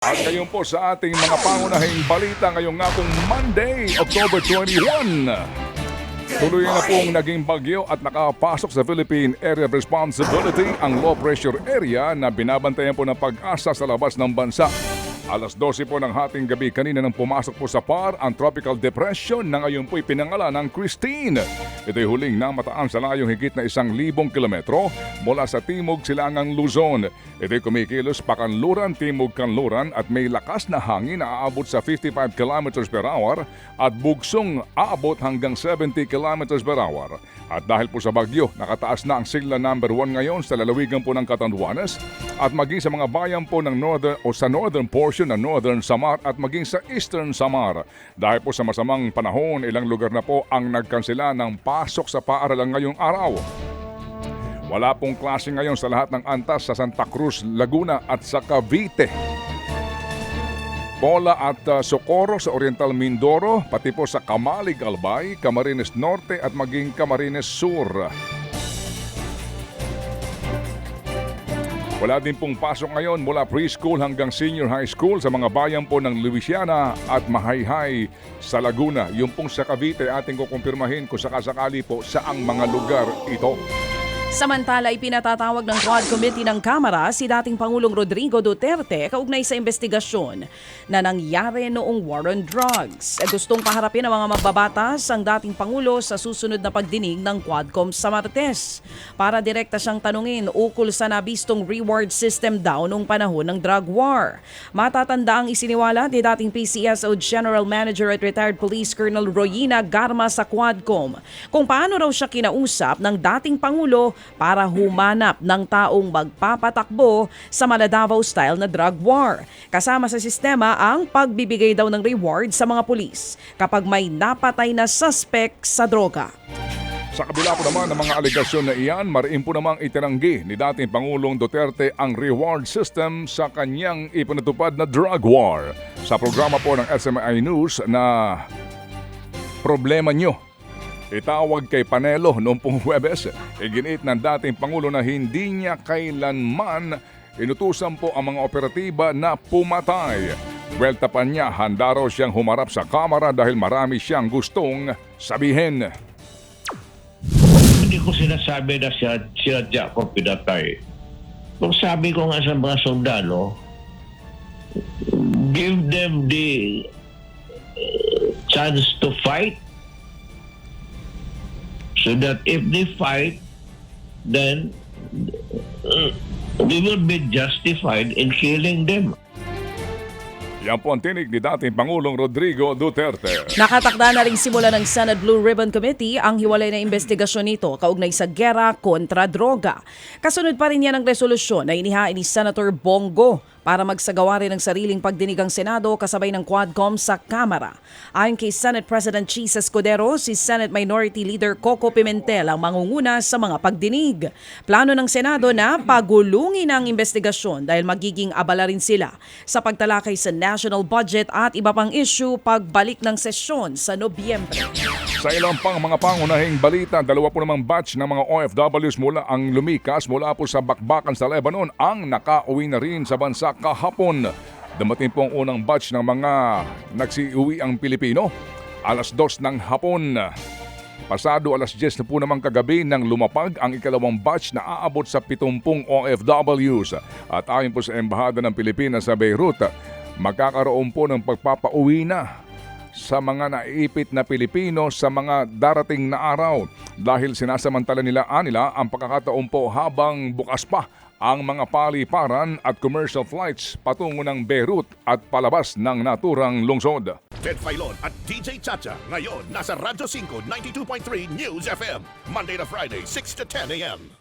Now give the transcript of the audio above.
At ngayon po sa ating mga pangunahing balita ngayong nga pong Monday, October 21. Tuloy na pong naging bagyo at nakapasok sa Philippine Area of Responsibility ang low pressure area na binabantayan po ng pag-asa sa labas ng bansa. Alas 12 po ng hating gabi kanina nang pumasok po sa PAR ang Tropical Depression na ngayon po'y pinangalan ng Christine. Ito'y huling namataan sa layong higit na isang libong kilometro mula sa Timog Silangang Luzon. Ito'y kumikilos pakanluran, Timog Kanluran at may lakas na hangin na aabot sa 55 kilometers per hour at bugsong aabot hanggang 70 kilometers per hour. At dahil po sa bagyo, nakataas na ang sigla number 1 ngayon sa lalawigan po ng Catanduanes at maging sa mga bayan po ng northern o sa northern portion ng Northern Samar at maging sa Eastern Samar. Dahil po sa masamang panahon, ilang lugar na po ang nagkansela ng pasok sa paaralan ngayong araw. Wala pong klase ngayon sa lahat ng antas sa Santa Cruz, Laguna at sa Cavite. Pola at uh, Socorro sa Oriental Mindoro, pati po sa Kamalig Albay, Camarines Norte at maging Camarines Sur. Wala din pong pasok ngayon mula preschool hanggang senior high school sa mga bayan po ng Louisiana at Mahayhay sa Laguna. Yung pong sa Cavite ating kukumpirmahin kung sakasakali po saang mga lugar ito. Samantala, ipinatatawag ng Quad Committee ng Kamara si dating Pangulong Rodrigo Duterte kaugnay sa investigasyon na nangyari noong war on drugs. Gustong paharapin ng mga mababatas ang dating Pangulo sa susunod na pagdinig ng Quadcom sa Martes para direkta siyang tanungin ukol sa nabistong reward system daw noong panahon ng drug war. Matatanda ang isiniwala ni dating PCSO General Manager at retired Police Colonel Royina Garma sa Quadcom kung paano raw siya kinausap ng dating Pangulo para humanap ng taong magpapatakbo sa Maladavao style na drug war. Kasama sa sistema ang pagbibigay daw ng reward sa mga pulis kapag may napatay na suspect sa droga. Sa kabila po naman ng mga alegasyon na iyan, mariin po namang itinanggi ni dating Pangulong Duterte ang reward system sa kanyang ipinatupad na drug war. Sa programa po ng SMI News na Problema Nyo. Itawag kay Panelo noong pong Huwebes, iginit ng dating Pangulo na hindi niya kailanman inutusan po ang mga operatiba na pumatay. Welta pa niya, handa raw siyang humarap sa kamera dahil marami siyang gustong sabihin. Hindi ko sinasabi na siya, sinadya ko pinatay. Kung sabi ko nga sa mga sundalo, give them the uh, chance to fight so that if they fight, then uh, we will be justified in killing them. Yan po ang tinig ni dating Pangulong Rodrigo Duterte. Nakatakda na rin simula ng Senate Blue Ribbon Committee ang hiwalay na investigasyon nito kaugnay sa gera kontra droga. Kasunod pa rin yan ang resolusyon na inihain ni Senator Bongo para magsagawa rin ng sariling pagdinig ang Senado kasabay ng Quadcom sa Kamara. Ayon kay Senate President Cheese Escudero, si Senate Minority Leader Coco Pimentel ang mangunguna sa mga pagdinig. Plano ng Senado na pagulungin ang investigasyon dahil magiging abala rin sila sa pagtalakay sa national budget at iba pang issue pagbalik ng sesyon sa Nobyembre. Sa ilang pang mga pangunahing balita, dalawa po namang batch ng mga OFWs mula ang lumikas mula po sa bakbakan sa Lebanon ang nakauwi na rin sa bansa kahapon. Dumating po ang unang batch ng mga nagsiuwi ang Pilipino. Alas dos ng hapon. Pasado alas 10 na po naman kagabi nang lumapag ang ikalawang batch na aabot sa 70 OFWs. At ayon po sa Embahada ng Pilipinas sa Beirut, magkakaroon po ng pagpapauwi na sa mga naiipit na Pilipino sa mga darating na araw dahil sinasamantala nila anila ang pagkakataon po habang bukas pa ang mga paliparan at commercial flights patungo ng Beirut at palabas ng naturang lungsod. Ted Filon at DJ Chacha. Ngayon, nasa Radyo 5, 92.3 News FM. Monday to Friday, 6 to 10 a.m.